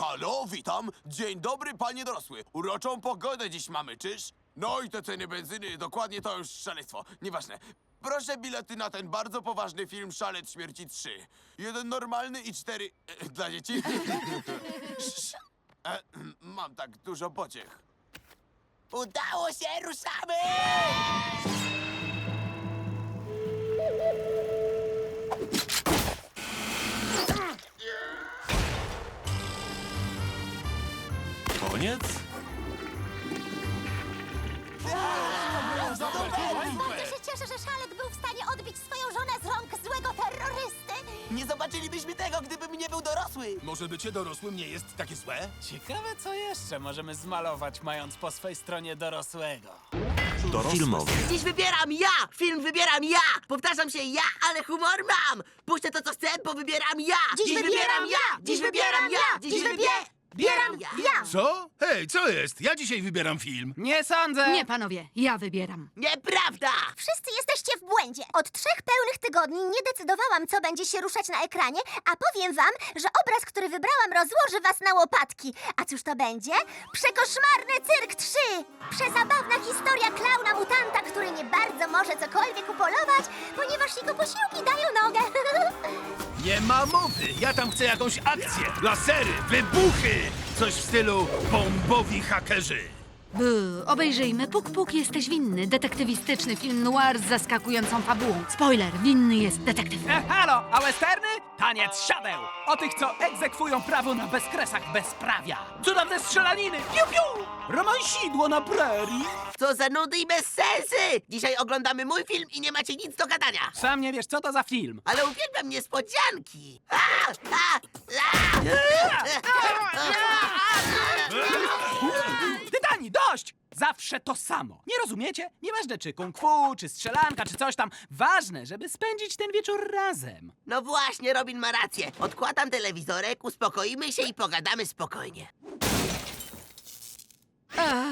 halo, witam. Dzień dobry, panie dorosły. Uroczą pogodę dziś mamy, czyż? No i te ceny benzyny, dokładnie to już szaleństwo. Nieważne. Proszę bilety na ten bardzo poważny film Szalec Śmierci 3. Jeden normalny i cztery... E, dla dzieci. e, mam tak dużo pociech. Udało się, ruszamy! Koniec? Bardzo się cieszę, że Szalet był w stanie odbić swoją żonę z rąk złego terrorysty. Nie zobaczylibyśmy tego, gdybym nie był dorosły. Może bycie dorosłym nie jest takie złe? Ciekawe, co jeszcze możemy zmalować, mając po swej stronie dorosłego. Dorosłe Filmowy. Dziś wybieram ja! Film wybieram ja! Powtarzam się ja, ale humor mam! Puszczę to, co chcę, bo wybieram ja! Dziś wybieram ja! Dziś wybieram ja! Dziś wybieram ja! Co? Hej, co jest? Ja dzisiaj wybieram film. Nie sądzę! Nie, panowie, ja wybieram. Nieprawda! Wszyscy jesteście w błędzie. Od trzech pełnych tygodni nie decydowałam, co będzie się ruszać na ekranie, a powiem wam, że obraz, który wybrałam, rozłoży was na łopatki. A cóż to będzie? Przekoszmarny Cyrk 3! Przezabawna historia klauna mutanta, który nie bardzo może cokolwiek upolować, ponieważ jego posiłki dają nogę. Nie ma mowy. Ja tam chcę jakąś akcję. Lasery, wybuchy. Coś w stylu bombowi hakerzy. Bu, obejrzyjmy. Puk Puk jesteś winny. Detektywistyczny film noir z zaskakującą fabułą. Spoiler, winny jest detektyw. E, halo, a westerny? Taniec siadeł! O tych, co egzekwują prawo na bezkresach bezprawia. Cudowne strzelaniny! Piu, piu! Romansidło na prerii! Co za nudy i bez sensy! Dzisiaj oglądamy mój film i nie macie nic do gadania! Sam nie wiesz, co to za film. Ale uwielbiam niespodzianki! A, a, a. Dość! Zawsze to samo. Nie rozumiecie? Nieważne czy kung fu, czy strzelanka, czy coś tam. Ważne, żeby spędzić ten wieczór razem. No właśnie, Robin ma rację. Odkładam telewizorek, uspokoimy się i pogadamy spokojnie. A,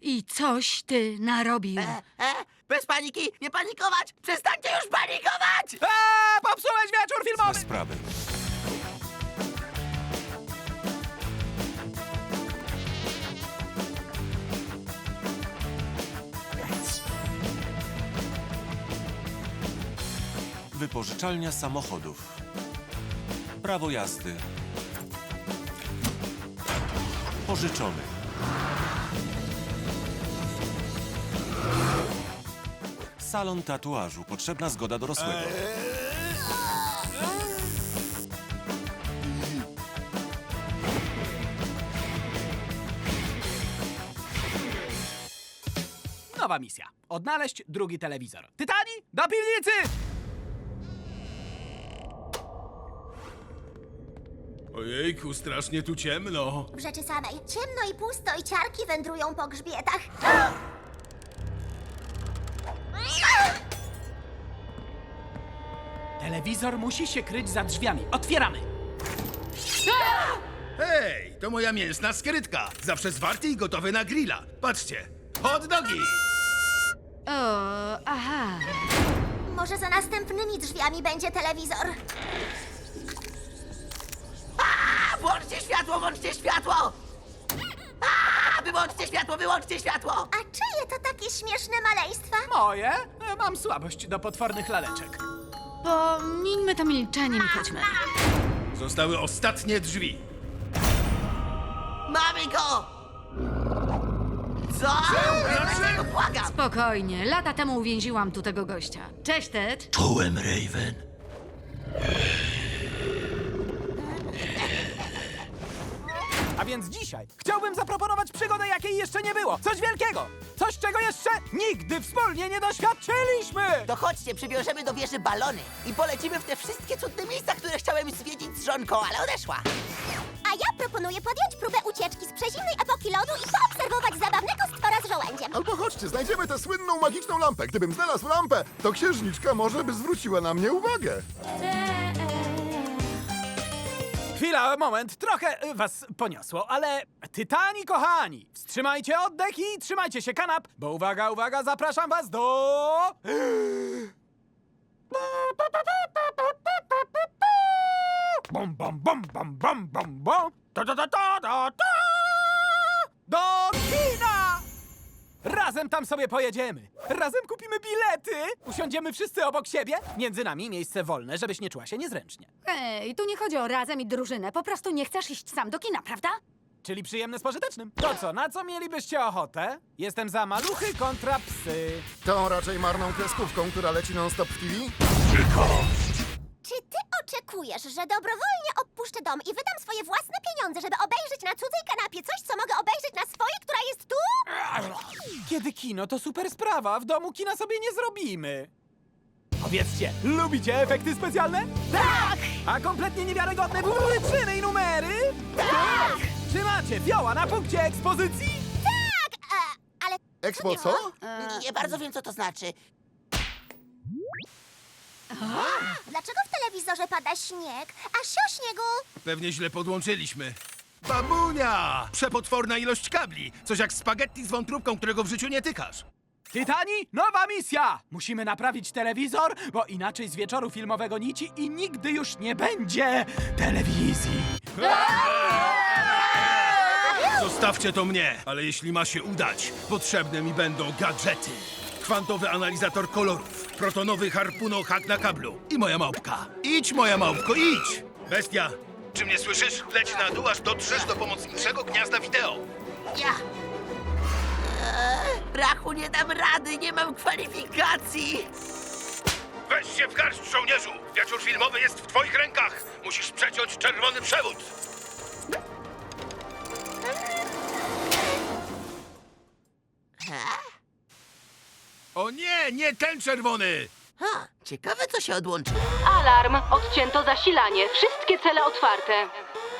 I coś ty narobił. E, e, bez paniki, nie panikować! Przestańcie już panikować! Eee, popsułeś wieczór filmowy! sprawy. Wypożyczalnia samochodów. Prawo jazdy. Pożyczony. Salon tatuażu. Potrzebna zgoda dorosłego. Nowa misja. Odnaleźć drugi telewizor. Tytani, do piwnicy! Ojejku, strasznie tu ciemno. W rzeczy samej. Ciemno i pusto i ciarki wędrują po grzbietach. Telewizor musi się kryć za drzwiami. Otwieramy. Hej, to moja mięsna skrytka. Zawsze zwarty i gotowy na grilla. Patrzcie, hot dogi. O, aha. Może za następnymi drzwiami będzie telewizor. Światło, włączcie światło! A, wyłączcie światło, wyłączcie światło! A czyje to takie śmieszne maleństwa? Moje? E, Mam słabość do potwornych laleczek. Pomińmy to milczeniem i chodźmy. Zostały ostatnie drzwi. Mamy go! Co? Dlaczego błagam? Spokojnie, lata temu uwięziłam tu tego gościa. Cześć, Ted. Czułem Raven. A więc dzisiaj chciałbym zaproponować przygodę, jakiej jeszcze nie było. Coś wielkiego! Coś, czego jeszcze nigdy wspólnie nie doświadczyliśmy! To chodźcie, przywiążemy do wieży balony i polecimy w te wszystkie cudne miejsca, które chciałem zwiedzić z żonką, ale odeszła. A ja proponuję podjąć próbę ucieczki z przezimnej epoki lodu i poobserwować zabawnego stwora z żołędziem. Albo chodźcie, znajdziemy tę słynną magiczną lampę. Gdybym znalazł lampę, to księżniczka może by zwróciła na mnie uwagę. Chwila, moment, trochę y, was poniosło, ale tytani kochani, wstrzymajcie oddech i trzymajcie się kanap, bo uwaga, uwaga, zapraszam was do... Bom, bom, bom, bom, bom, bom, bom. Do kina! Razem tam sobie pojedziemy. Razem kupimy bilety. Usiądziemy wszyscy obok siebie. Między nami miejsce wolne, żebyś nie czuła się niezręcznie. Ej, tu nie chodzi o razem i drużynę. Po prostu nie chcesz iść sam do kina, prawda? Czyli przyjemne z pożytecznym. To co, na co mielibyście ochotę? Jestem za maluchy kontra psy. Tą raczej marną kreskówką, która leci non-stop w TV? Czy ty oczekujesz, że dobrowolnie opuszczę dom i wydam swoje własne pieniądze, żeby obejrzeć na cudzej kanapie coś, co mogę obejrzeć na swojej, która jest tu? Kiedy kino to super sprawa, w domu kina sobie nie zrobimy. Powiedzcie, lubicie efekty specjalne? Tak! A kompletnie niewiarygodne wyczyny i numery? Tak! Czy macie fioła na punkcie ekspozycji? Tak, e, ale Expo co? Nie bardzo wiem, co to znaczy. Dlaczego w telewizorze pada śnieg? A sio śniegu? Pewnie źle podłączyliśmy. Babunia! Przepotworna ilość kabli. Coś jak spaghetti z wątróbką, którego w życiu nie tykasz. Tytani, nowa misja! Musimy naprawić telewizor, bo inaczej z wieczoru filmowego nici i nigdy już nie będzie telewizji. Zostawcie to mnie, ale jeśli ma się udać, potrzebne mi będą gadżety. Kwantowy analizator kolorów, protonowy harpunohak na kablu i moja małpka. Idź, moja małpko, idź! Bestia, czy mnie słyszysz? Leć na dół, aż dotrzesz do pomocniczego gniazda wideo. Ja. Eee, brachu, nie dam rady, nie mam kwalifikacji. Weź się w garść, żołnierzu! Wieczór filmowy jest w twoich rękach! Musisz przeciąć czerwony przewód! Nie, nie ten czerwony! Ha, ciekawe, co się odłączy. Alarm! Odcięto zasilanie. Wszystkie cele otwarte.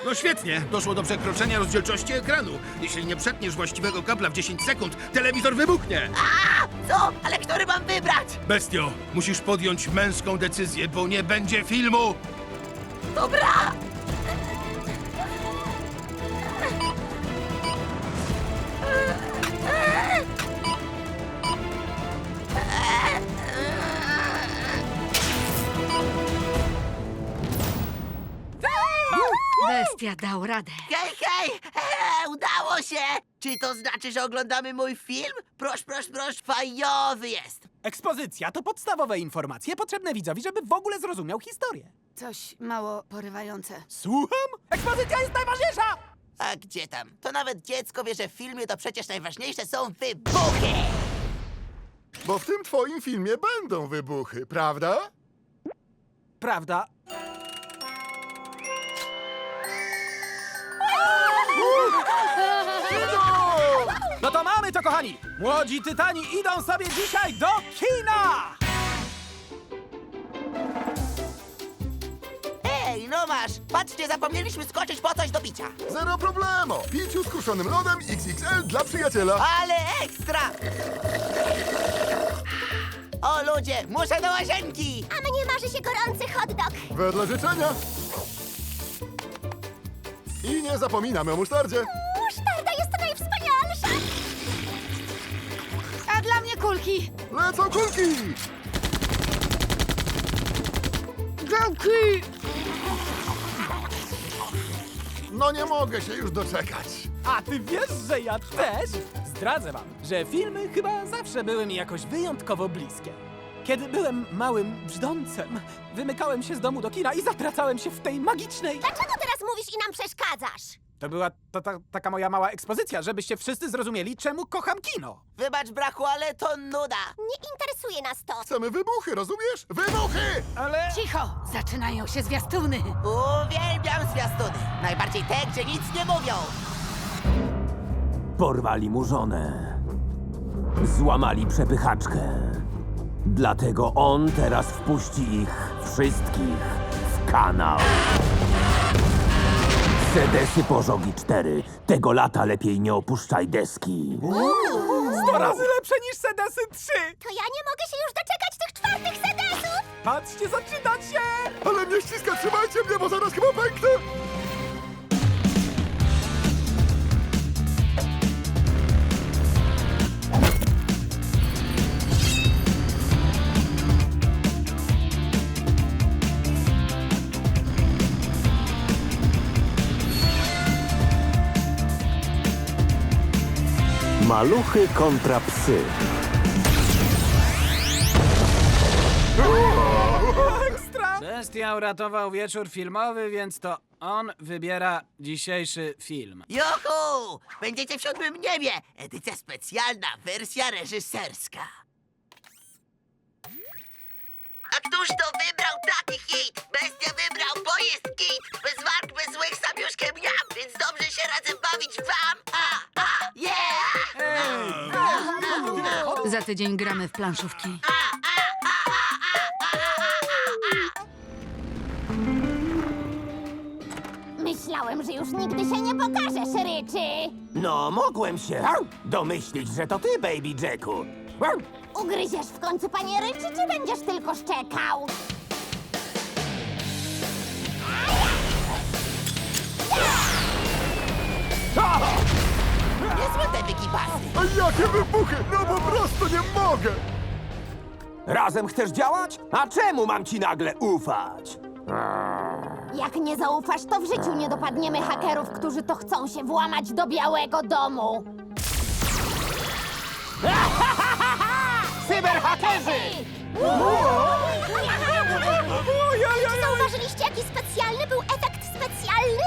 No świetnie, doszło do przekroczenia rozdzielczości ekranu. Jeśli nie przetniesz właściwego kabla w 10 sekund, telewizor wybuchnie! Co? Ale który mam wybrać? Bestio, musisz podjąć męską decyzję, bo nie będzie filmu! Dobra. Bestia dał radę. Hej, hej! Eee, udało się! Czy to znaczy, że oglądamy mój film? Prosz, prosz, prosz, fajowy jest! Ekspozycja to podstawowe informacje potrzebne widzowi, żeby w ogóle zrozumiał historię. Coś mało porywające. Słucham? Ekspozycja jest najważniejsza! A gdzie tam? To nawet dziecko wie, że w filmie to przecież najważniejsze są wybuchy! Bo w tym twoim filmie będą wybuchy, prawda? Prawda? To kochani! Młodzi tytani idą sobie dzisiaj do kina! Ej, no masz! Patrzcie, zapomnieliśmy skoczyć po coś do picia! Zero problemo. Piciu z kruszonym lodem XXL dla przyjaciela. Ale ekstra! O ludzie, muszę do łazienki! A mnie marzy się gorący hot dog. Wedle życzenia. I nie zapominamy o musztardzie. Kulki. Lecą kulki! Gałki! No nie mogę się już doczekać. A ty wiesz, że ja też? Zdradzę wam, że filmy chyba zawsze były mi jakoś wyjątkowo bliskie. Kiedy byłem małym brzdącem, wymykałem się z domu do kina i zatracałem się w tej magicznej... Dlaczego teraz mówisz i nam przeszkadzasz? To była ta, ta, taka moja mała ekspozycja, żebyście wszyscy zrozumieli, czemu kocham kino. Wybacz, brachu, ale to nuda! Nie interesuje nas to. Chcemy wybuchy, rozumiesz? Wybuchy! Ale... Cicho! Zaczynają się zwiastuny. Uwielbiam zwiastuny! Najbardziej te, gdzie nic nie mówią! Porwali mu żonę. Złamali przepychaczkę. Dlatego on teraz wpuści ich wszystkich w kanał. Sedesy pożogi 4. Tego lata lepiej nie opuszczaj deski. Sto razy lepsze niż sedesy 3! To ja nie mogę się już doczekać tych czwartych sedesów. Patrzcie, zaczyna się! Ale mnie ściska, trzymajcie mnie, bo zaraz chyba pęknę! Maluchy kontra psy. Ekstra! Bestia uratował wieczór filmowy, więc to on wybiera dzisiejszy film. Juhu! Będziecie w siódmym niebie! Edycja specjalna, wersja reżyserska. A któż to wybrał taki hit? Bestia wybrał, bo jest git! Bez walk, bez złych, sam już miam, więc dobrze się razem bawić wam! A, a, yeah! Za tydzień gramy w planszówki. Myślałem, że już nigdy się nie pokażesz, Ryczy. No, mogłem się domyślić, że to ty, Baby Jacku. Ugryziesz w końcu, panie Ryczy, czy będziesz tylko szczekał? Jakie wybuchy! No po prostu nie mogę! Razem chcesz działać? A czemu mam ci nagle ufać? Jak nie zaufasz, to w życiu nie dopadniemy hakerów, którzy to chcą się włamać do Białego Domu. Cyberhakerzy! Czy zauważyliście, jaki specjalny był efekt specjalny?